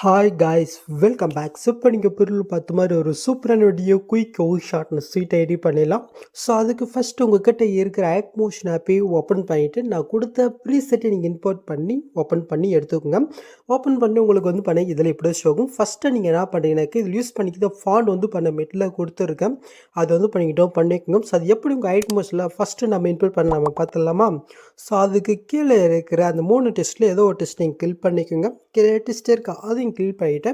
Hi guys welcome back so இப்போ நீங்கள் பொருள் பார்த்த மாதிரி ஒரு சூப்பரான வீடியோ குயிக் ஓ ஷார்ட்னு ஸ்வீட்டை எடிட் பண்ணிடலாம். ஸோ அதுக்கு ஃபஸ்ட்டு உங்ககிட்ட இருக்கிற ஆக் மோஷன் ஆப்பை ஓப்பன் பண்ணிவிட்டு நான் கொடுத்த ப்ரீசெட்டை நீங்கள் இம்போர்ட் பண்ணி ஓப்பன் பண்ணி எடுத்துக்கோங்க. ஓப்பன் பண்ணி உங்களுக்கு வந்து பண்ண இதில் இப்படி ஷோகும் ஃபஸ்ட்டு நீங்கள் என்ன பண்ணுறீங்கன்னாக்க இதில் யூஸ் பண்ணிக்கிற ஃபாண்ட் வந்து பண்ண மெட்டில் கொடுத்துருக்கேன். அதை வந்து பண்ணிக்கிட்டோம் பண்ணிக்கோங்க. ஸோ அது எப்படி உங்கள் ஐட் மோஷனில் ஃபஸ்ட்டு நம்ம இம்போர்ட் பண்ண நம்ம பார்த்துடலாமா? ஸோ அதுக்கு கீழே இருக்கிற அந்த மூணு டெஸ்ட்டில் ஏதோ ஒரு டெஸ்ட் நீங்கள் கிளிக் பண்ணிக்கோங்க. கீழே டெஸ்ட் இருக்கா. அதையும் கிளிக் பண்ணிவிட்டு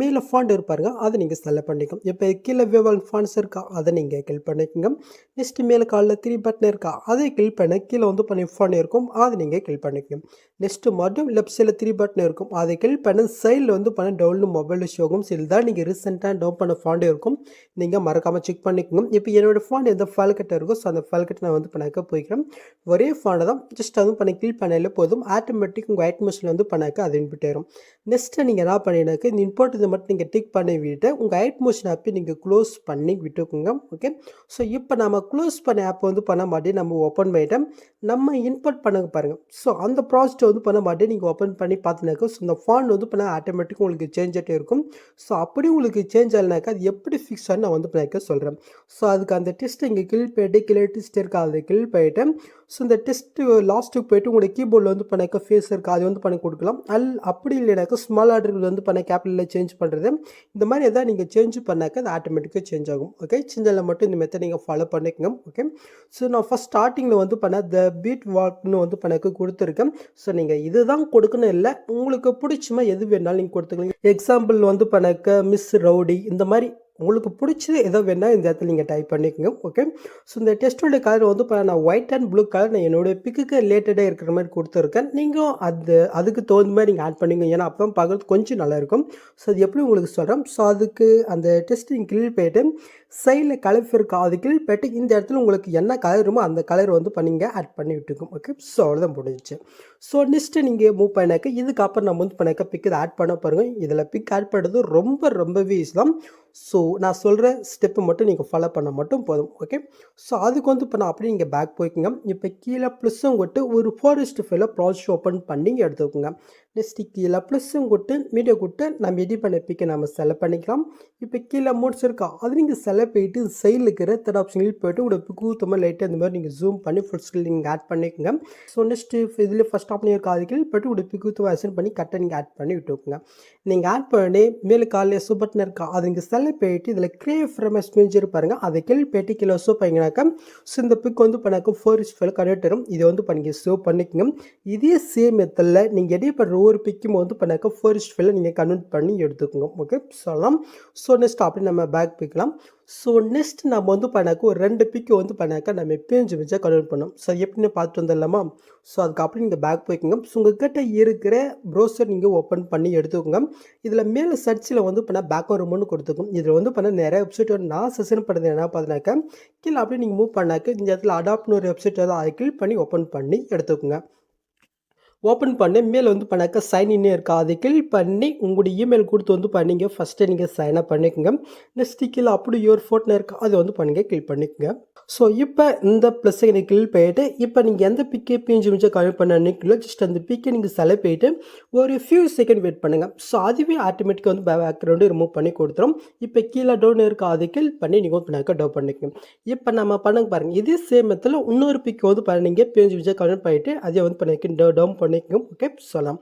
மேலே ஃபாண்ட் இருப்பாருங்க அதை நீங்கள் செலக்ட் பண்ணிக்கோங்க. இப்போ கீழே விவல் ஃபாண்ட்ஸ் இருக்கா அதை நீங்கள் கிளிக் பண்ணிக்கோங்க. நெக்ஸ்ட்டு மேலே காலில் த்ரீ பட்டன் இருக்கா அதை கிளிக் பண்ண கீழே வந்து பண்ணி ஃபாண்ட் இருக்கும் அதை நீங்கள் கிளிக் பண்ணிக்கோங்க. நெக்ஸ்ட்டு மட்டும் லெஃப்ட் சைடில் த்ரீ பட்டன் இருக்கும் அதை கிளிக் பண்ண சைடில் வந்து பண்ண டவுன்லோட் மொபைல் ஷோகும் இதில் தான். நீங்கள் ரீசெண்டாக டவுன் பண்ண ஃபாண்ட் இருக்கும் நீங்கள் மறக்காமல் செக் பண்ணிக்கோங்க. இப்போ என்னோடய ஃபாண்ட் எந்த ஃபைல் கட்ட இருக்கோ ஸோ அந்த ஃபைல் கட்ட நான் வந்து பண்ணாக்க போய்க்கிறேன். ஒரே ஃபாண்டை தான் ஜஸ்ட் அதுவும் பண்ணி கிளிக் பண்ணாலே போதும். ஆட்டோமேட்டிக் உங்கள் ஐட்மஸில் வந்து பண்ணாக்க அது இன்புட் ஆயிரும் நெக்ஸ்ட்டு நீங்கள் என்ன பண்ணினாக்க இந்த இம்போர்ட் இதை மட்டும் நீங்கள் டிக் பண்ணி விட்டு உங்கள் ஐட் மோஷன் ஆப்பை நீங்கள் க்ளோஸ் பண்ணி விட்டுக்குங்க ஓகே ஸோ இப்போ நம்ம க்ளோஸ் பண்ண ஆப் வந்து பண்ண மாட்டேன் நம்ம ஓப்பன் பண்ணிட்டேன் நம்ம இன்புட் பண்ணுங்க பாருங்கள் ஸோ அந்த ப்ராஜெக்ட்டை வந்து பண்ண மாட்டேன் நீங்கள் ஓப்பன் பண்ணி பார்த்துனாக்கா ஸோ இந்த ஃபாண்ட் வந்து பண்ண ஆட்டோமேட்டிக்காக உங்களுக்கு சேஞ்ச் ஆகிட்டே இருக்கும். ஸோ அப்படி உங்களுக்கு சேஞ்ச் ஆகலைனாக்கா அது எப்படி ஃபிக்ஸ் ஆகி நான் வந்து பண்ணிக்க சொல்கிறேன் ஸோ அதுக்கு அந்த டெஸ்ட் இங்கே கில் போயிட்டு கிளியர் டெஸ்ட் இருக்கா அதை கில் போயிட்டு ஸோ இந்த டெஸ்ட்டு லாஸ்ட்டுக்கு போயிட்டு உங்களுடைய கீபோர்டில் வந்து பண்ணாக்க ஃபேஸ் இருக்குது அது வந்து பண்ணி கொடுக்கலாம். அல் அப்படி இல்லைனாக்கா ஸ்மால் ஆர்டர் வந்து பண்ண கேபிட்டலில் சேஞ்ச் சேஞ்ச் பண்ணுறது இந்த மாதிரி எதாவது நீங்கள் சேஞ்ச் பண்ணாக்க அது ஆட்டோமேட்டிக்காக சேஞ்ச் ஆகும். ஓகே சின்னதில் மட்டும் இந்த மெத்தட் நீங்கள் ஃபாலோ பண்ணிக்கோங்க. ஓகே ஸோ நான் ஃபஸ்ட் ஸ்டார்டிங்கில் வந்து பண்ண த பீட் வாக்னு வந்து பண்ணக்கு கொடுத்துருக்கேன். ஸோ நீங்கள் இதுதான் கொடுக்கணும் இல்லை உங்களுக்கு பிடிச்சமா எது வேணாலும் நீங்கள் கொடுத்துக்கலாம். எக்ஸாம்பிள் வந்து பண்ணக்க மிஸ் ரவுடி இந்த மாதிரி உங்களுக்கு பிடிச்சது எதோ வேணால் இந்த இடத்துல நீங்கள் டைப் பண்ணிக்கோங்க ஓகே ஸோ இந்த டெஸ்ட்டோட கலர் வந்து இப்போ நான் ஒயிட் அண்ட் ப்ளூ கலர் நான் என்னுடைய பிக்குக்கு ரிலேட்டடாக இருக்கிற மாதிரி கொடுத்துருக்கேன். நீங்கள் அது அதுக்கு தகுந்த மாதிரி நீங்கள் ஆட் பண்ணிங்க ஏன்னா அப்போ பார்க்குறது கொஞ்சம் நல்லாயிருக்கும் ஸோ அது எப்படி உங்களுக்கு சொல்கிறேன் ஸோ அதுக்கு அந்த டெஸ்ட் நீங்கள் கிளியர் போயிட்டு சைடில் கலர் இருக்கா அது போய்ட்டு இந்த இடத்துல உங்களுக்கு என்ன கலருமோ அந்த கலர் வந்து பண்ணிங்க ஆட் பண்ணி விட்டுக்கும் ஓகே ஸோ அவ்வளோதான் முடிஞ்சிச்சு. ஸோ நெக்ஸ்ட்டு நீங்கள் மூவ் பண்ணாக்க இதுக்கப்புறம் நம்ம வந்து பண்ணாக்க பிக் இதை ஆட் பண்ண பாருங்கள் இதில் பிக் ஆட் பண்ணுறது ரொம்ப ரொம்பவே ஈஸி தான். ஸோ நான் சொல்கிற ஸ்டெப்பு மட்டும் நீங்கள் ஃபாலோ பண்ண மட்டும் போதும். ஓகே ஸோ அதுக்கு வந்து இப்போ நான் அப்படியே நீங்கள் பேக் போய்க்குங்க. இப்போ கீழே ப்ளஸ்ஸும் கொட்டு ஒரு ஃபாரஸ்ட் ஃபைல ப்ராஜெக்ட் ஓப்பன் பண்ணி எடுத்துக்கோங்க. நெக்ஸ்ட்டு கீழே ப்ளஸ்ஸும் கொட்டு மீடியா கொட்டு நம்ம எடிட் பண்ண பிக்கை நம்ம செலக்ட் பண்ணிக்கலாம். இப்போ கீழே மோட்ஸ் இருக்கா? அது நீங்கள் செலக்ட் போயிட்டு சைடில் இருக்கிற தேர்ட் ஆப்ஷனில் போயிட்டு உங்களோட பிக்கு தம்மா லைட்டாக இந்த மாதிரி நீங்கள் ஜூம் பண்ணி ஃபுல் ஸ்கில் நீங்கள் ஆட் பண்ணிக்கோங்க. ஸோ நெக்ஸ்ட்டு இதில் ஃபஸ்ட் ஆப்ஷன் இருக்க அதுக்கு போய்ட்டு உங்களோட பிக்கு அசன் பண்ணி கரெக்டாக நீங்கள் ஆட் பண்ணி விட்டுக்கோங்க. நீங்கள் ஆட் பண்ணி மேலே காலையில் சூப்பர்ட்னு இருக்கா அது நீங்கள் செலக்ட் போயிட்டு இதில் க்ரே ஃப்ரமஸ் மேஞ்சர் பாருங்கள் அதை கேள்வி போயிட்டு கீழே ஷோ பண்ணிங்கனாக்கா ஸோ இந்த பிக் வந்து பண்ணாக்க ஃபோர் இஸ் ஃபைல் கனெக்ட் வரும் இதை வந்து பண்ணி சேவ் பண்ணிக்கோங்க. இதே சேம் மெத்தடில் நீங்கள் எடிட் பண்ணுற ஒவ்வொரு பிக்கும் வந்து பண்ணாக்க ஃபோர் இஸ் ஃபைலை நீங்கள் கன்வெர்ட் பண்ணி எடுத்துக்கோங்க. ஓகே சொல்லலாம். ஸோ நெக்ஸ்ட் அப்படி நம்ம பேக் பிக்கலாம் ஸோ நெக்ஸ்ட் நம்ம வந்து பண்ணாக்க ஒரு ரெண்டு பிக்கு வந்து பண்ணாக்க நம்ம பேஞ்சு வச்சா கன்வெர்ட் பண்ணோம். ஸோ எப்படின்னு பார்த்துட்டு வந்துடலாமா? ஸோ அதுக்கப்புறம் நீங்கள் பேக் போய்க்கோங்க. ஸோ உங்கள்கிட்ட இருக்கிற ப்ரௌசர் நீங்கள் ஓப்பன் பண்ணி எடுத்துக்கோங்க. இதில் மேலே சர்ச்சில் வந்து பண்ணால் பேக் ரூம்னு கொடுத்துக்கும் இதில் வந்து பண்ண நிறைய வெப்சைட் நான் செஷன் பண்ணது என்ன பார்த்தினாக்கா கீழே அப்படியே நீங்கள் மூவ் பண்ணாக்க இந்த இடத்துல அடாப்ட்னு ஒரு வெப்சைட் அதை அதை கிளிக் பண்ணி ஓப்பன் பண்ணி எடுத்துக்கோங்க. ஓப்பன் பண்ணி. மேலே வந்து பண்ணாக்க சைன்இன்னே இருக்கா? அதை கிளிக் பண்ணி உங்களுடைய இமெயில் கொடுத்து வந்து பண்ணிங்க. ஃபஸ்ட்டு நீங்கள் சைன் அப் பண்ணிக்கோங்க. நெக்ஸ்ட்டு கீழே அப்படி ஒரு ஃபோட்டோ இருக்கா? அதை வந்து பண்ணுங்கள் கிளிக் பண்ணிக்கோங்க. ஸோ இப்போ இந்த ப்ளஸ்ஸை நீங்கள் கிளிக் போயிட்டு இப்போ நீங்கள் எந்த பிக்கே பிஞ்சு மிஞ்சம் கனெக்ட் பண்ண நினைக்கலோ ஜஸ்ட் அந்த பிக்கை நீங்கள் செலக்ட் போயிட்டு ஒரு ஃபியூ செகண்ட் வெயிட் பண்ணுங்கள் ஸோ அதுவே ஆட்டோமேட்டிக்காக வந்து பேக்ரவுண்டு ரிமூவ் பண்ணி கொடுத்துரும். இப்போ கீழே டவுன் இருக்கா? அதை கிளிக் பண்ணி நீங்கள் வந்து பண்ணாக்க டவு பண்ணிக்கோங்க. இப்போ நம்ம பண்ணுங்க பாருங்கள் இதே சேமத்தில் இன்னொரு பிக்கை வந்து பண்ணிங்க. பிஞ்சு மிஞ்சம் கனெக்ட் பண்ணிவிட்டு அதை வந்து பண்ணிக்க டவுன் பண்ணி அனைக்கும் ஓகே சொல்லலாம்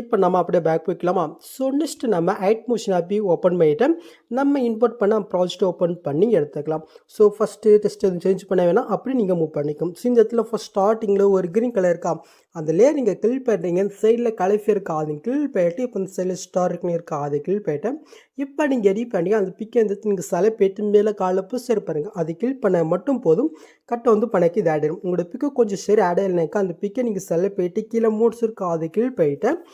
இப்போ நம்ம அப்படியே பேக் போய்க்கலாமா? ஸோ நெக்ஸ்ட் நம்ம ஐட் மோஷன் ஆப்பி ஓப்பன் பண்ணிவிட்டேன் நம்ம இம்போர்ட் பண்ண ப்ராஜெக்ட் ஓப்பன் பண்ணி எடுத்துக்கலாம். ஸோ ஃபஸ்ட்டு டெஸ்ட் எதுவும் சேஞ்ச் பண்ண வேணாம். அப்படி நீங்கள் மூவ் பண்ணிக்கும். ஸோ இந்த இடத்துல ஃபஸ்ட் ஸ்டார்டிங்கில் ஒரு க்ரீன் கலர் இருக்கா? அந்த லேயர் நீங்கள் கிளிக் பண்ணுறீங்க சைடில் கலஃபி இருக்கா? அது கிளிக் போயிட்டு இப்போ இந்த சைடில் ஸ்டார் இருக்குன்னு இருக்கா? அது கிளிக் போயிட்டேன் இப்போ நீங்கள் எடி பண்ணி அந்த பிக்கை வந்து நீங்கள் சிலை போயிட்டு மேலே காலில் சரி இருப்பாருங்க அது கிளிக் பண்ண மட்டும் போதும். கட்டை வந்து பண்ணக்கு இது ஆட் உங்களோட பிக்கு கொஞ்சம் சரி ஆட் ஆகலைனாக்கா அந்த பிக்கை நீங்கள் சிலை போயிட்டு கீழே மூட்ஸ் இருக்கா? அது கிளிக் போயிட்டேன்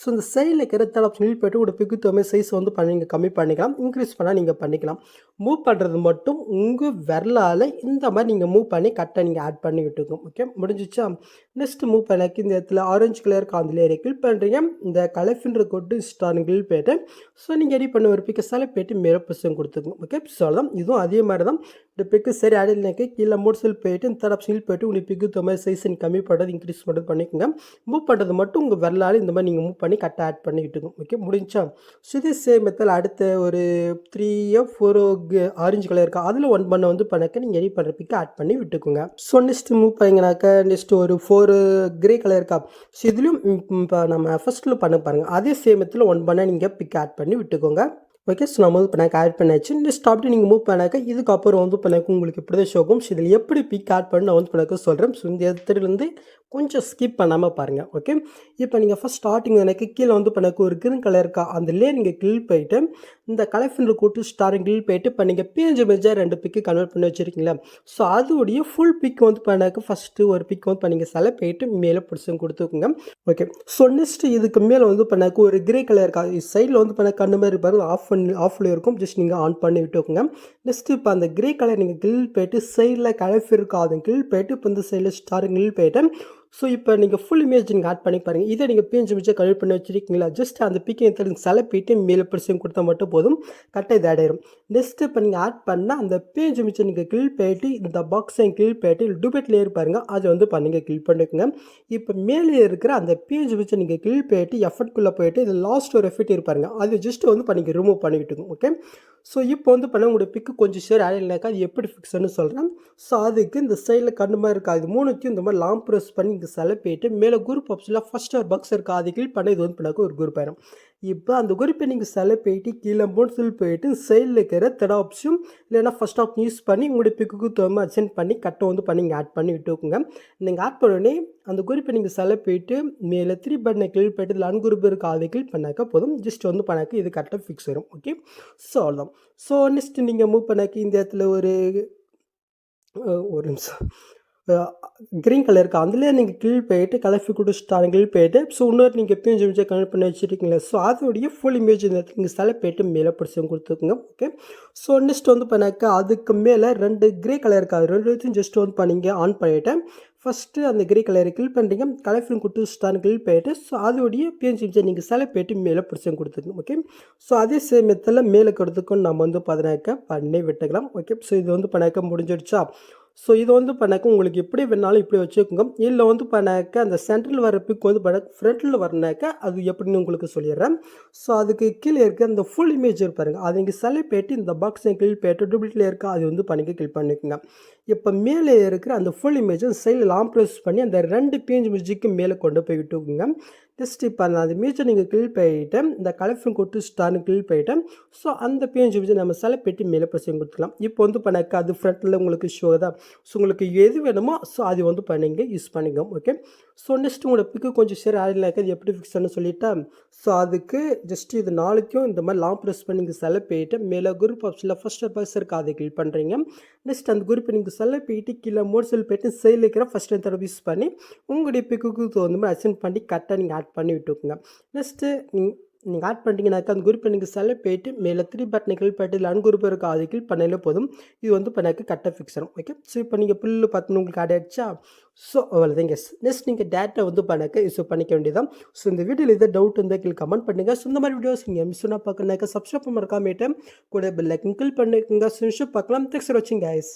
ஸோ இந்த சைடில் இருக்கிற தேர்ட் ஆப்ஷன் போய்ட்டு ஒரு பிக்கு தொகை சைஸ் வந்து பண்ணி நீங்கள் கம்மி பண்ணிக்கலாம். இன்க்ரீஸ் பண்ணால் நீங்கள் பண்ணிக்கலாம். மூவ் பண்ணுறது மட்டும் உங்கள் விரலால் இந்த மாதிரி நீங்கள் மூவ் பண்ணி கரெக்டாக நீங்கள் ஆட் பண்ணி விட்டுக்கும் ஓகே முடிஞ்சிச்சா? நெக்ஸ்ட்டு மூவ் பண்ணக்கு இந்த இடத்துல ஆரஞ்சு கலர் காந்தில் கிளிக் பண்ணுறீங்க இந்த கலஃபின்ற கொட்டு ஸ்டார் கிளிக் போயிட்டு ஸோ நீங்கள் ரெடி பண்ண ஒரு பிக்கு செலக்ட் போயிட்டு மேலே பிசம் கொடுத்துக்கோங்க. ஓகே ஸோ இதுவும் அதே மாதிரி தான் இந்த பிக்கு சரி ஆட் கீழே மூட் போய்ட்டு போயிட்டு இந்த தடப் ஆப்ஷனில் போயிட்டு உங்களுக்கு பிக்கு தொகை சைஸ் கம்மி பண்ணுறது இன்க்ரீஸ் பண்ணுறது பண்ணிக்கோங்க. மூவ் பண்ணுறது மட்டும் உங்கள் விரலால் இந்த மாதிரி நீங்கள் மூவ் பண்ணி கட்டை ஆட் பண்ணி விட்டுக்கும் ஓகே முடிஞ்சா ஸோ இதே சேம் அடுத்த ஒரு த்ரீயோ ஃபோரோ ஆரஞ்சு கலர் இருக்கா அதில் ஒன் பண்ண வந்து பண்ணக்க நீங்கள் எடிட் பண்ணுற பிக்கை ஆட் பண்ணி விட்டுக்குங்க. ஸோ நெக்ஸ்ட் மூவ் பண்ணிங்கனாக்கா நெக்ஸ்ட் ஒரு ஃபோர் கிரே கலர் இருக்கா ஸோ இதுலேயும் இப்போ நம்ம ஃபஸ்ட்டில் பண்ண பாருங்கள் அதே சேம் ஒன் பண்ண நீங்கள் பிக் ஆட் பண்ணி விட்டுக்கோங்க. ஓகே ஸோ நம்ம வந்து பண்ணாக்க ஆட் பண்ணாச்சு. நெக்ஸ்ட் ஸ்டாப்ட்டு நீங்கள் மூவ் பண்ணாக்க இதுக்கப்புறம் வந்து பண்ணாக்க உங்களுக்கு இப்படி தான் ஷோக்கும் ஸோ இதில் எப்படி பிக் ஆட் பண்ணி நான் வந்து பண்ணாக்க சொல்கிறேன் ஸோ இந்த இடத்துலேருந்து கொஞ்சம் ஸ்கிப் பண்ணாமல் பாருங்கள் ஓகே இப்போ நீங்கள் ஃபஸ்ட் ஸ்டார்டிங் எனக்கு கீழே வந்து பண்ணாக்க ஒரு கிரீன் கலர் இருக்கா அதுலேயே நீங்கள் கில் போயிட்டு இந்த கலெக்ஷனில் கூட்டு ஸ்டாரிங் கில் போயிட்டு இப்போ நீங்கள் பேஜ் பேஜாக ரெண்டு பிக்கு கன்வெர்ட் பண்ணி வச்சுருக்கீங்களா? ஸோ அதோடைய ஃபுல் பிக் வந்து பண்ணாக்க ஃபஸ்ட்டு ஒரு பிக் வந்து பண்ணிங்க சில போயிட்டு மேலே பிடிச்சி கொடுத்துக்குங்க ஓகே ஸோ நெக்ஸ்ட் இதுக்கு மேலே வந்து பண்ணாக்க ஒரு கிரே கலர் இருக்கா சைடில் வந்து பண்ண கண்ணு மாதிரி பாருங்கள் ஆஃப் பண்ணி ஆஃபில் இருக்கும். ஜஸ்ட் நீங்கள் ஆன் பண்ணி விட்டுக்கோங்க. நெக்ஸ்ட் இப்போ அந்த கிரே கலர் நீங்கள் கில் போயிட்டு சைடில் கலஃப் இருக்காது. கில் போயிட்டு இப்போ இந்த சைடில் ஸ்டார் கில் போயிட்டு ஸோ இப்போ நீங்கள் ஃபுல் இமேஜ் நீங்கள் ஆட் பண்ணி பாருங்கள் இதை நீங்கள் பேஞ்சு மிச்சம் கலெக்ட் பண்ணி வச்சுருக்கீங்களா? ஜஸ்ட் அந்த பிக்கை எடுத்து செலப்பிட்டு மேலே பிடிச்சி கொடுத்தா மட்டும் போதும். கரெக்டாக இது ஆட் ஆயிரும். நெக்ஸ்ட் இப்போ நீங்கள் ஆட் பண்ணால் அந்த பேஜ் மிச்சம் நீங்கள் கில் போயிட்டு இந்த பாக்ஸையும் கில் போயிட்டு டூபெட் லேயர் பாருங்கள் அதை வந்து நீங்கள் கில் பண்ணிக்கோங்க. இப்போ மேலே இருக்கிற அந்த பேஜ் மிச்சம் நீங்கள் கில் போயிட்டு எஃபர்ட்குள்ளே போயிட்டு இது லாஸ்ட் ஒரு எஃபெக்ட் இருப்பாருங்க அது ஜஸ்ட் வந்து பண்ணிங்க ரிமூவ் பண்ணிக்கிட்டு ஓகே ஸோ இப்போ வந்து பண்ண உங்களுடைய பிக்கு கொஞ்சம் ஷேர் ஆகலைனாக்கா அது எப்படி ஃபிக்ஸ்னு சொல்கிறேன் ஸோ அதுக்கு இந்த சைடில் கண்ணு மாதிரி இருக்கா. அது மூணுத்தையும் இந்த மாதிரி லாங் ப்ரெஸ் பண்ணி இங்கே செலப்பிட்டு மேலே குரூப் ஆப்ஷனில் ஃபஸ்ட் ஒரு பக்ஸ் இருக்கா. அது கிளிக் பண்ண இது வந்து பண்ணாக்க ஒரு குரூப் ஆயிரும். இப்போ அந்த குறிப்பை நீங்கள் செலப்பிட்டு கீழே மூணு போயிட்டு சைடில் இருக்கிற தேர்ட் ஆப்ஷன் இல்லைன்னா ஃபஸ்ட் ஆப்ஷன் யூஸ் பண்ணி உங்களுடைய பிக்குக்கு தோம அச்சென்ட் பண்ணி கட்டை வந்து பண்ணி இங்கே ஆட் பண்ணி விட்டுக்கோங்க. நீங்கள் ஆட் பண்ணோடனே அந்த குறிப்பை நீங்கள் செலப்பிட்டு மேலே த்ரீ பட்டனை கிளிக் போயிட்டு லன் குரூப் இருக்கா அதை கிளிக் பண்ணாக்க போதும். ஜஸ்ட் வந்து பண்ணாக்க இது கரெக்டாக ஃபிக்ஸ் வரும். ஓகே ஸோ அவ்வளோதான் ஸோ நெக்ஸ்ட் நீங்கள் மூவ் பண்ணாக்க இந்த இடத்துல ஒரு ஒரு நிமிஷம். க்ரீன் கலர் இருக்கா? அதில் நீங்கள் கிளிக் போயிட்டு கலர்ஃபி கொடுத்துட்டாங்க கிளிக் போயிட்டு ஸோ இன்னொரு நீங்கள் எப்பயும் ஜிமிச்சா கனெக்ட் பண்ணி வச்சுருக்கீங்களா ஸோ அதோடைய ஃபுல் இமேஜ் இந்த நீங்கள் செலக்ட் போயிட்டு மேலே பிடிச்சி கொடுத்துக்குங்க ஓகே ஸோ நெக்ஸ்ட் வந்து பண்ணாக்கா அதுக்கு மேலே ரெண்டு க்ரே கலர் இருக்கா? அது ரெண்டுத்தையும் ஜஸ்ட் வந்து பண்ணிங்க ஆன் பண்ணிவிட்டேன் ஃபஸ்ட்டு அந்த கிரே கலரை கிளிக் பண்ணுறீங்க கலர் ஃபிலிம் கொடுத்து ஸ்டான் கிளிக் போயிட்டு ஸோ அதோடைய பிஎன்சி நீங்கள் செலக்ட் போயிட்டு மேலே பிடிச்சி கொடுத்துங்க ஓகே ஸோ அதே சேம் மெத்தில் மேலே கொடுத்துக்கும் நம்ம வந்து பார்த்தீங்கன்னாக்கா பண்ணி விட்டுக்கலாம் ஓகே ஸோ இது வந்து பண்ணாக்க முடிஞ்சிடுச்சா? ஸோ இது வந்து பண்ணாக்க உங்களுக்கு எப்படி வேணாலும் இப்படி வச்சுக்கோங்க. இல்லை வந்து பண்ணாக்க அந்த சென்ட்ரல் வர பிக் வந்து பண்ண ஃப்ரண்ட்டில் வரனாக்க அது எப்படின்னு உங்களுக்கு சொல்லிடுறேன். ஸோ அதுக்கு கீழே இருக்க அந்த ஃபுல் இமேஜ் பாருங்கள் அதை இங்கே செலக்ட் போயிட்டு இந்த பாக்ஸை கிளிக் போயிட்டு டூப்ளிட்டில் இருக்கா அது வந்து பண்ணிக்க கிளிக் பண்ணிக்கோங்க. இப்போ மேலே இருக்கிற அந்த ஃபுல் இமேஜை சைடில் லாங் ப்ரெஸ் பண்ணி அந்த ரெண்டு பேஜ் மியூசிக்கு மேலே கொண்டு போய் விட்டுக்குங்க. ஜஸ்ட் இப்போ அது மீச்சர் நீங்கள் கிளிக் போயிட்டு இந்த கலெக்ஷன் கொடுத்து ஸ்டார்னு கிளிக் போயிட்டு ஸோ அந்த பேஜ் இமேஜை நம்ம செலக்ட் பெட்டி மேலே ப்ரெஸ் கொடுத்துக்கலாம். இப்போ வந்து பண்ணாக்க அது ஃப்ரண்ட்டில் உங்களுக்கு ஷோ தான். ஸோ உங்களுக்கு எது வேணுமோ ஸோ அது வந்து பண்ணிங்க யூஸ் பண்ணிக்கோங்க. ஓகே ஸோ நெக்ஸ்ட் உங்களோட பிக்கு கொஞ்சம் ஷேர் ஆகலைனாக்க அது எப்படி ஃபிக்ஸ் பண்ண சொல்லிட்டேன் ஸோ அதுக்கு ஜஸ்ட் இது நாளைக்கும் இந்த மாதிரி லாங் ப்ரெஸ் பண்ணி நீங்கள் செலக்ட் போயிட்டு மேலே குரூப் ஆப்ஷனில் ஃபஸ்ட் பாக்ஸ் இருக்குது அதை கிளிக் பண்ணுறீங்க நெக்ஸ்ட் அந்த குரூப்பை நீங்கள் செலக்ட் போயிட்டு கீழே மோட் செல் போயிட்டு சைடில் இருக்கிற ஃபஸ்ட் தடவை யூஸ் பண்ணி உங்களுடைய பிக்குக்கு தகுந்த மாதிரி அசென்ட் பண்ணி கரெக்டாக நீங்கள் ஆட் பண்ணி விட்டுக்குங்க. நெக்ஸ்ட்டு நீங்கள் ஆட் பண்ணிட்டீங்கனாக்கா அந்த குரூப் நீங்கள் செலக்ட் போயிட்டு மேலே த்ரீ பட்டனை கிளிக் பண்ணிட்டு இல்லை அன்குரூப் இருக்கா அது கிளிக் பண்ணாலே போதும். இது வந்து பண்ணாக்க கரெக்டாக ஃபிக்ஸ் ஆகும் ஓகே ஸோ இப்போ நீங்கள் புல்லு பார்த்து உங்களுக்கு ஆட் ஆகிடுச்சா ஸோ அவ்வளோதான் எஸ் நெக்ஸ்ட் நீங்கள் டேட்டா வந்து எனக்கு யூஸ் பண்ணிக்க வேண்டியதான் ஸோ இந்த வீடியோவில் எதாவது டவுட் இருந்தால் கீழே கமெண்ட் பண்ணுங்கள் ஸோ இந்த மாதிரி வீடியோஸ் நீங்கள் மிஸ் பண்ணால் பார்க்கணாக்க சப்ஸ்கிரைப் மறக்காமேட்டு கூட பெல் ஐக்கன் கிளிக் பண்ணிக்கோங்க. ஸோ பார்க்கலாம். தேங்க்ஸ் ஃபார் வாட்சிங் கைஸ்